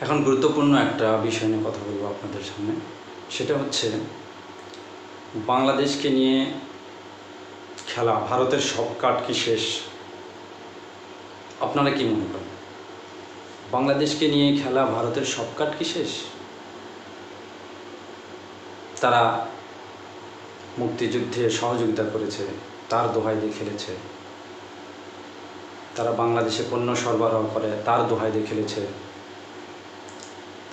এখন গুরুত্বপূর্ণ একটা বিষয় নিয়ে কথা বলব আপনাদের সামনে। সেটা হচ্ছে, বাংলাদেশকে নিয়ে খেলা, ভারতের সব কাট কি শেষ? আপনারা কি মনে করেন? বাংলাদেশকে নিয়ে খেলা, ভারতের সব কাট কি শেষ? তারা মুক্তিযুদ্ধে সহযোগিতা করেছে, তার দোহাই দিয়ে খেলেছে। তারা বাংলাদেশে পণ্য সরবরাহ করে, তার দোহাই দিয়ে খেলেছে।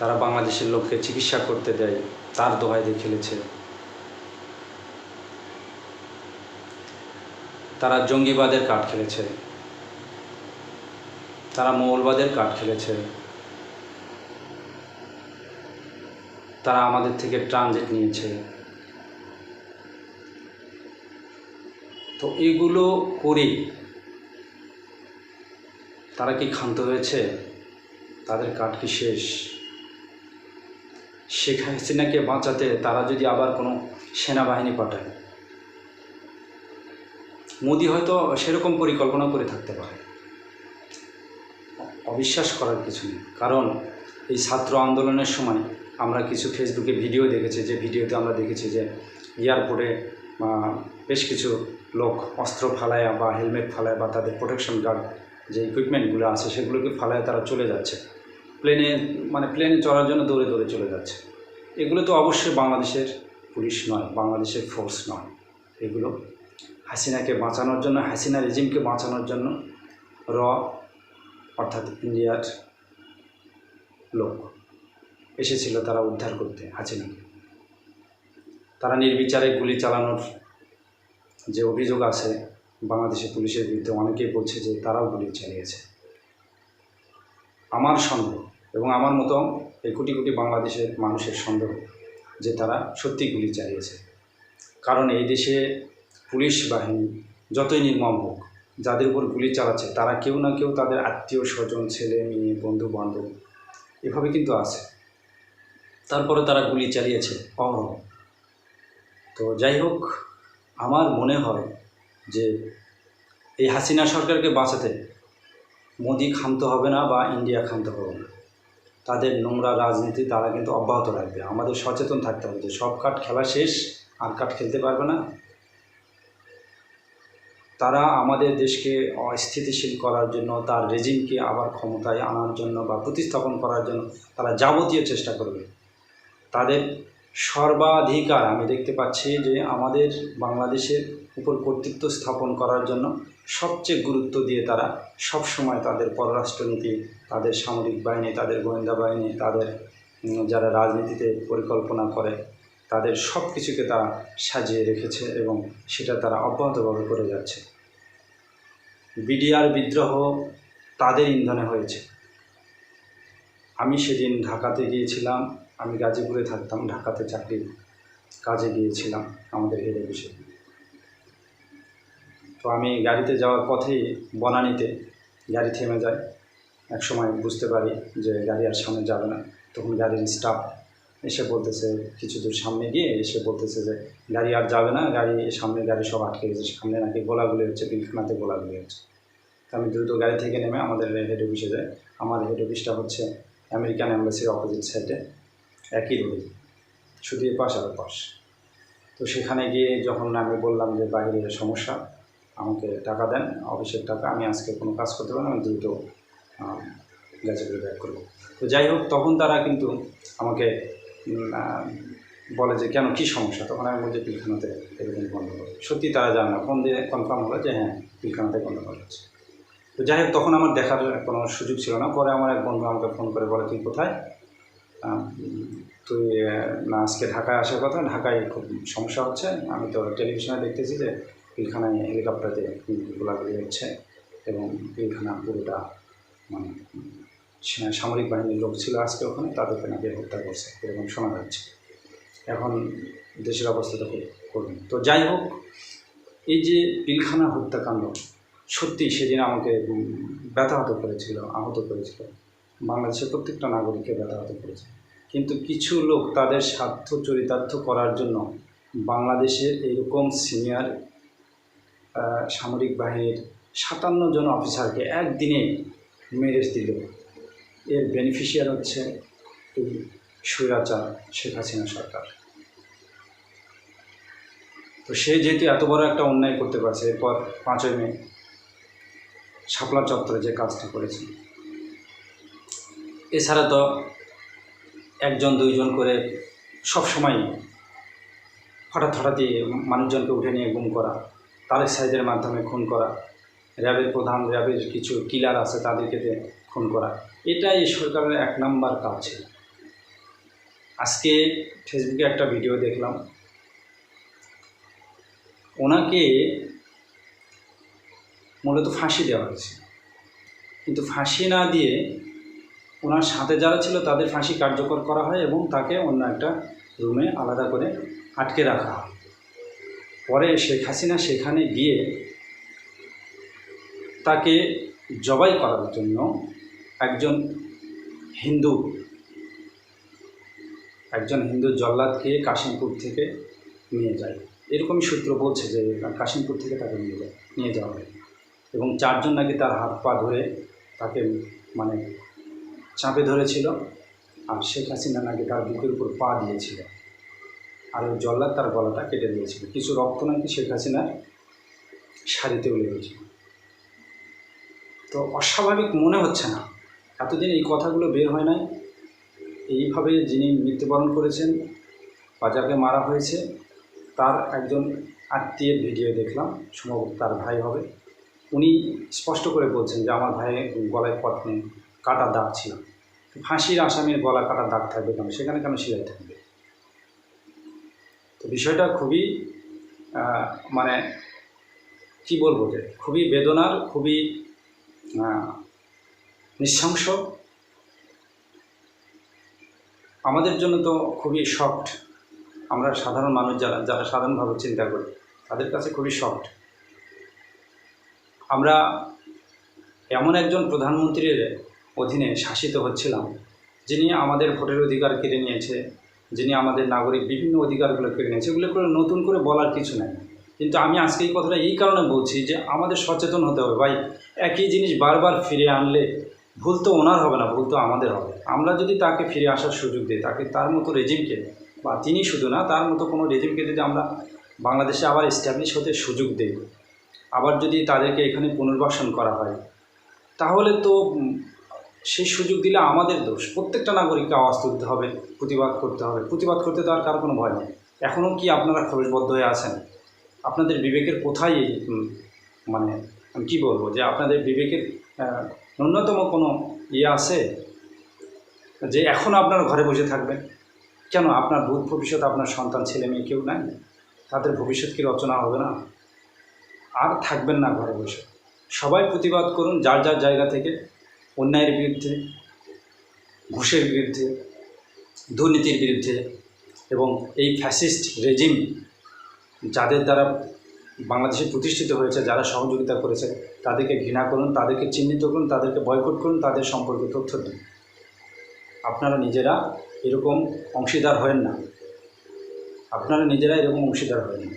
তারা বাংলাদেশের লোককে চিকিৎসা করতে দেয়, তার দোহাই দিয়ে খেলেছে। তারা জঙ্গিবাদের কাঠ খেলেছে। তারা মৌলবাদের কাঠ খেলেছে। তারা আমাদের থেকে ট্রানজিট নিয়েছে। তো এগুলো করে তারা কি ক্ষান্ত হয়েছে? তাদের কাঠ কি শেষ? শেখ হাসিনাকে বাঁচাতে তারা যদি আবার কোনো সেনাবাহিনী পাঠায়। মোদি হয়তো সেরকম পরিকল্পনা করে থাকতে পারে। অবিশ্বাস করার কিছু নেই। কারণ এই ছাত্র আন্দোলনের সময় আমরা কিছু ফেসবুকে ভিডিও দেখেছি, যে ভিডিওতে আমরা দেখেছি যে এয়ারপোর্টে বেশ কিছু লোক অস্ত্র ফালায় বা হেলমেট ফালায় বা তাদের প্রোটেকশন গার্ড যে ইকুইপমেন্টগুলো আছে সেগুলোকে ফালায় তারা চলে যাচ্ছে। প্লেনে মানে প্লেনে চড়ার জন্য দৌড়ে দৌড়ে চলে যাচ্ছে। এগুলো তো অবশ্যই বাংলাদেশের পুলিশ নয়, বাংলাদেশের ফোর্স নয়। এগুলো হাসিনাকে বাঁচানোর জন্য, হাসিনা রেজিমকে বাঁচানোর জন্য র অর্থাৎ ইন্ডিয়ার লোক এসেছিল তারা উদ্ধার করতে হাসিনাকে। তারা নির্বিচারে গুলি চালানোর যে অভিযোগ আছে বাংলাদেশের পুলিশের বিরুদ্ধে অনেকেই বলছে যে তারাও গুলি চালিয়েছে। আমার সন্দেহ এবং আমার মতো এই কোটি কোটি বাংলাদেশের মানুষের সন্দেহ যে তারা সত্যি গুলি চালিয়েছে। কারণ এই দেশে পুলিশ বাহিনী যতই নির্মম হোক, যাদের উপর গুলি চালাচ্ছে, তারা কেউ না কেউ তাদের আত্মীয় স্বজন, ছেলে, মেয়ে, বন্ধু, বান্ধব এভাবে কিন্তু আছে। তারপরে তারা গুলি চালিয়েছে অহরহ। তো যাই হোক, আমার মনে হয় যে এই হাসিনা সরকারকে বাঁচাতে মোদি ক্ষান্ত হবে না বা ইন্ডিয়া ক্ষান্ত হবে না। তাদের নোংরা রাজনীতি তারা কিন্তু অব্যাহত রাখবে। আমাদের সচেতন থাকতে হবে যে সব কাঠ খেলা শেষ, আর কাঠ খেলতে পারবে না। তারা আমাদের দেশকে অস্থিতিশীল করার জন্য, তার রেজিমকে আবার ক্ষমতায় আনার জন্য বা প্রতিস্থাপন করার জন্য তারা যাবতীয় চেষ্টা করবে। তাদের সর্বাধিকার আমি দেখতে পাচ্ছি যে আমাদের বাংলাদেশের উপর কর্তৃত্ব স্থাপন করার জন্য সবচেয়ে গুরুত্ব দিয়ে তারা সব সময় তাদের পররাষ্ট্রনীতি, তাদের সামরিক বাহিনী, তাদের গোয়েন্দা বাহিনী, তাদের যারা রাজনীতিতে পরিকল্পনা করে, তাদের সব কিছুকে তারা সাজিয়ে রেখেছে এবং সেটা তারা অব্যাহতভাবে করে যাচ্ছে। বিডিআর বিদ্রোহ তাদের ইন্ধনে হয়েছে। আমি সেদিন ঢাকাতে গিয়েছিলাম, আমি গাজীপুরে থাকতাম, ঢাকাতে চাকরি কাজে গিয়েছিলাম আমাদের হেড অফিসে তো আমি গাড়িতে যাওয়ার পথেই বনানিতে গাড়ি থেমে যায়। এক সময় বুঝতে পারি যে গাড়ি আর সামনে যাবে না। তখন গাড়ির স্টাফ এসে বলতেছে, কিছু দূর সামনে গিয়ে এসে বলতেছে যে, গাড়ি আর যাবে না, গাড়ি, সামনে গাড়ি সব আটকে গেছে। সামনে নাকি গোলাগুলি হচ্ছে, পিলখানাতে গোলাগুলি হচ্ছে। তো আমি দ্রুত গাড়ি থেকে নেমে আমাদের হেড অফিসে যাই। আমার হেড অফিসটা হচ্ছে আমেরিকান অ্যাম্বাসির অপোজিট সাইডে একই রোডে শুধু পাশ আর পাশ। তো সেখানে গিয়ে যখন আমি বললাম যে, বাইরে সমস্যা। আমাকে টাকা দেন, অফিসের টাকা, আমি আজকে কোনো কাজ করতে পারব না, আমি দ্রুত গাজীপুরে ব্যাক করব। তো যাই হোক, তখন তারা কিন্তু আমাকে বলে যে, কেন, কী সমস্যা? তখন আমি বলছি, পিলখানাতে এরকম গণ্ডগোল সত্যি তারা জানে না। ফোন দিয়ে কনফার্ম হলো যে হ্যাঁ পিলখানাতে গণ্ডগোল হচ্ছে। তো যাই হোক, তখন আমার দেখার কোনো সুযোগ ছিল না। পরে আমার এক বন্ধু আমাকে ফোন করে বলে, তুই কোথায়? তুই না, আজকে ঢাকায় আসার কথা? ঢাকায় খুব সমস্যা হচ্ছে। আমি তো টেলিভিশনে দেখতেছি যে পিলখানায় হেলিকপ্টারে গোলাগুলি হচ্ছে এবং পিলখানা পুরোটা মানে সামরিক বাহিনীর লোক ছিল আজকে ওখানে, তাদেরকে নাকি হত্যা করছে এরকম শোনা যাচ্ছে। এখন দেশের অবস্থা তো করুন তো যাই হোক, এই যে পিলখানা হত্যাকাণ্ড সত্যি সেদিন আমাকে ব্যথাহত করেছিল, আহত করেছিল। বাংলাদেশের প্রত্যেকটা নাগরিককে ব্যথাহত করেছে। কিন্তু কিছু লোক তাদের স্বার্থ চরিতার্থ করার জন্য বাংলাদেশের এরকম সিনিয়র সামরিক বাহিনীর সাতান্ন জন অফিসারকে একদিনে মেরে দিল। এর বেনিফিশিয়ার হচ্ছে এই স্বৈরাচার শেখ হাসিনা সরকার। তো সে যেহেতু এত বড় একটা অন্যায় করতে পারছে, এরপর পাঁচই মে শাপলা চত্বরে যে কাজটা করেছে। এছাড়া তো একজন, দুইজন করে সব সময় হঠাৎ হঠাৎই মানুষজনকে উঠে নিয়ে গুম করা তারেক সাইদের মাধ্যমে খুন করা। র্যাবের প্রধান, র্যাবের কিছু কিলার আছে তাদেরকে খুন করা। এটাই এই সরকারের এক নাম্বার কাজ ছিল। আজকে ফেসবুকে একটা ভিডিও দেখলাম। ওনাকে মূলত ফাঁসি দেওয়া হয়েছে। কিন্তু ফাঁসি না দিয়ে ওনার সাথে যারা ছিল তাদের ফাঁসি কার্যকর করা হয় এবং তাকে অন্য একটা রুমে আলাদা করে আটকে রাখা হয়। পরে শেখ হাসিনা সেখানে গিয়ে তাকে জবাই করার জন্য একজন হিন্দু একজন হিন্দু জল্লাদকে কাশিমপুর থেকে নিয়ে যায়। এরকমই সূত্র বলছে যে কাশিমপুর থেকে তাকে নিয়ে যায়, নিয়ে যাওয়া হয়। এবং চারজন নাকি তার হাত পা ধরে তাকে মানে চাপে ধরেছিল। আর শেখ হাসিনা নাকি তার বুকের উপর পা দিয়েছিল। আর ওই জল্লাদ তার গলাটা কেটে দিয়েছিল। কিছু রক্ত নাকি শেখ হাসিনার শাড়িতেও লেগেছিল তো অস্বাভাবিক মনে হচ্ছে না। এতদিন এই কথাগুলো বের হয় নাই। এইভাবে যিনি মৃত্যুবরণ করেছেন বা যাকে মারা হয়েছে, তার একজন আত্মীয়ের ভিডিও দেখলাম সম্ভবত তার ভাই হবে। উনি স্পষ্ট করে বলছেন যে, আমার ভাইয়ের গলায় পথ নেই কাটা দাগ ছিল। ফাঁসির আসামির গলা কাটা দাগ থাকবে কেন? সেখানে কেন সেলাই থাকবে? তো বিষয়টা খুবই মানে কি বলব যে, খুবই বেদনার, খুবই নৃশংস। আমাদের জন্য তো খুবই শক্ট আমরা সাধারণ মানুষ যারা যারা সাধারণভাবে চিন্তা করি, তাদের কাছে খুবই শক্ট আমরা এমন একজন প্রধানমন্ত্রীর অধীনে শাসিত হচ্ছিলাম, যিনি আমাদের ভোটের অধিকার কেড়ে নিয়েছে। যিনি আমাদের নাগরিক, বিভিন্ন অধিকারগুলো কেড়ে নিয়েছে, এগুলো করে নতুন করে বলার কিছু নেই। কিন্তু আমি আজকে এই কথাটা এই কারণে বলছি যে আমাদের সচেতন হতে হবে। ভাই, একই জিনিস বারবার ফিরে আনলে ভুল তো ওনার হবে না, ভুল তো আমাদের হবে। আমরা যদি তাকে ফিরে আসার সুযোগ দিই, তাকে তার মতো রেজিমকে বা তিনি শুধু না, তার মতো কোনো রেজিমকে যদি আমরা বাংলাদেশে আবার এস্টাবলিশ হতে সুযোগ দিই, আবার যদি তাদেরকে এখানে পুনর্বাসন করা হয়, তাহলে তো সেই সুযোগ দিলে আমাদের দোষ। প্রত্যেকটা নাগরিককে আওয়াজ তুলতে হবে, প্রতিবাদ করতে হবে। প্রতিবাদ করতে তো আর কারও কোনো ভয় নেই। এখনও কি আপনারা খরচবদ্ধ হয়ে আছেন? আপনাদের বিবেকের কোথায় এই মানে আমি কী বলব যে আপনাদের বিবেকের ন্যূনতম কোনো ইয়ে আছে? যে এখন আপনারা ঘরে বসে থাকবেন? কেন আপনার ভূত ভবিষ্যৎ, আপনার সন্তান, ছেলে, মেয়ে কেউ নাই? তাদের ভবিষ্যৎ কি রচনা হবে না? আর থাকবেন না ঘরে বসে। সবাই প্রতিবাদ করুন, যার যার জায়গা থেকে অন্যায়ের বিরুদ্ধে, ঘুষের বিরুদ্ধে, দুর্নীতির বিরুদ্ধে এবং এই ফ্যাসিস্ট রেজিম যাদের দ্বারা বাংলাদেশে প্রতিষ্ঠিত হয়েছে, যারা সহযোগিতা করেছে, তাদেরকে ঘৃণা করুন, তাদেরকে চিহ্নিত করুন, তাদেরকে বয়কট করুন, তাদের সম্পর্কে তথ্য দিন। আপনারা নিজেরা এরকম অংশীদার হয়েন না। আপনারা নিজেরা এরকম অংশীদার হয়েন না।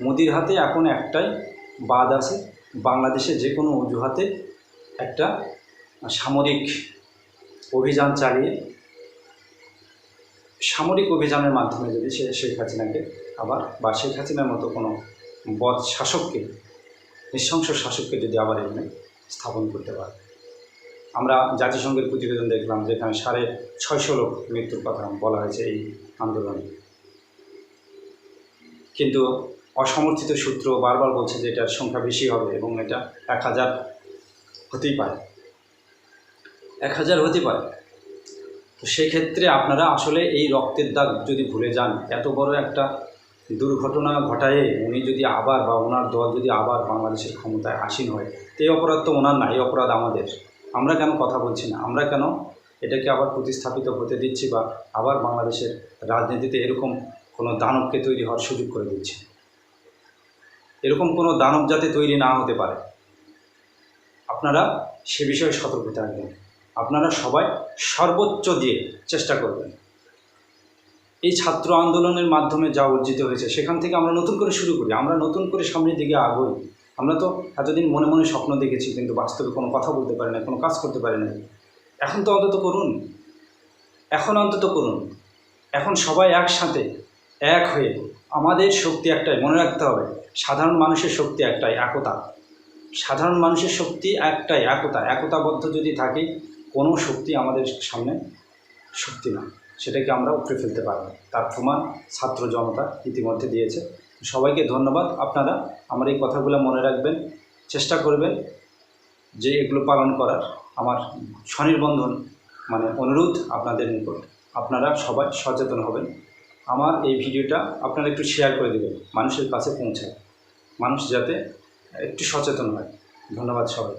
মোদির হাতে এখন একটাই বাদ আছে, বাংলাদেশে যে কোনো অজুহাতে একটা সামরিক অভিযান চালিয়ে, সামরিক অভিযানের মাধ্যমে যদি সে শেখ হাসিনাকে আবার বা শেখ হাসিনার মতো কোনো বদ শাসককে, নৃশংস শাসককে যদি আবার এখানে স্থাপন করতে পারে। আমরা জাতিসংঘের প্রতিবেদন দেখলাম যেখানে সাড়ে ছয়শো লোক মৃত্যুর কথা বলা হয়েছে এই আন্দোলনে। কিন্তু অসমর্থিত সূত্র বারবার বলছে যে এটার সংখ্যা বেশি হবে এবং এটা এক হাজার হতেই পারে। এক হাজার হতে পারে। তো সেক্ষেত্রে আপনারা আসলে এই রক্তের দাগ যদি ভুলে যান, এত বড় একটা দুর্ঘটনা ঘটায় উনি যদি আবার বা ওনার দল যদি আবার বাংলাদেশের ক্ষমতায় আসীন হয়, তো এই অপরাধ তো ওনার না, এই অপরাধ আমাদের। আমরা কেন কথা বলছি না? আমরা কেন এটাকে আবার প্রতিস্থাপিত হতে দিচ্ছি বা আবার বাংলাদেশের রাজনীতিতে এরকম কোনো দানবকে তৈরি হওয়ার সুযোগ করে দিচ্ছি? এরকম কোনো দানব যাতে তৈরি না হতে পারে। আপনারা সে বিষয়ে সতর্ক থাকবেন। আপনারা সবাই সর্বোচ্চ দিয়ে চেষ্টা করবেন। এই ছাত্র আন্দোলনের মাধ্যমে যা অর্জিত হয়েছে, সেখান থেকে আমরা নতুন করে শুরু করি। আমরা নতুন করে সামনের দিকে আগই আমরা তো এতদিন মনে মনে স্বপ্ন দেখেছি, কিন্তু বাস্তবে কোনো কথা বলতে পারি না কোনো কাজ করতে পারি না এখন তো অন্তত করুন। এখন অন্তত করুন। এখন সবাই একসাথে এক হয়ে আমাদের শক্তি একটাই, মনে রাখতে হবে, সাধারণ মানুষের শক্তি একটাই, একতা। সাধারণ মানুষের শক্তি একটাই, একতা। একতাবদ্ধ যদি থাকি কোনো শক্তি আমাদের সামনে শক্তি না। সেটাকে আমরা উপরে ফেলতে পারব তার প্রমাণ ছাত্র জনতা ইতিমধ্যে দিয়েছে। সবাইকে ধন্যবাদ। আপনারা আমার এই কথাগুলো মনে রাখবেন, চেষ্টা করবেন যে এগুলো পালন করার। আমার স্বনির্বন্ধন মানে অনুরোধ আপনাদের নিকট। আপনারা সবাই সচেতন হবেন। আমার এই ভিডিওটা আপনারা একটু শেয়ার করে দেবেন, মানুষের কাছে পৌঁছায়। মানুষ যাতে একটু সচেতন হয়। ধন্যবাদ সবাই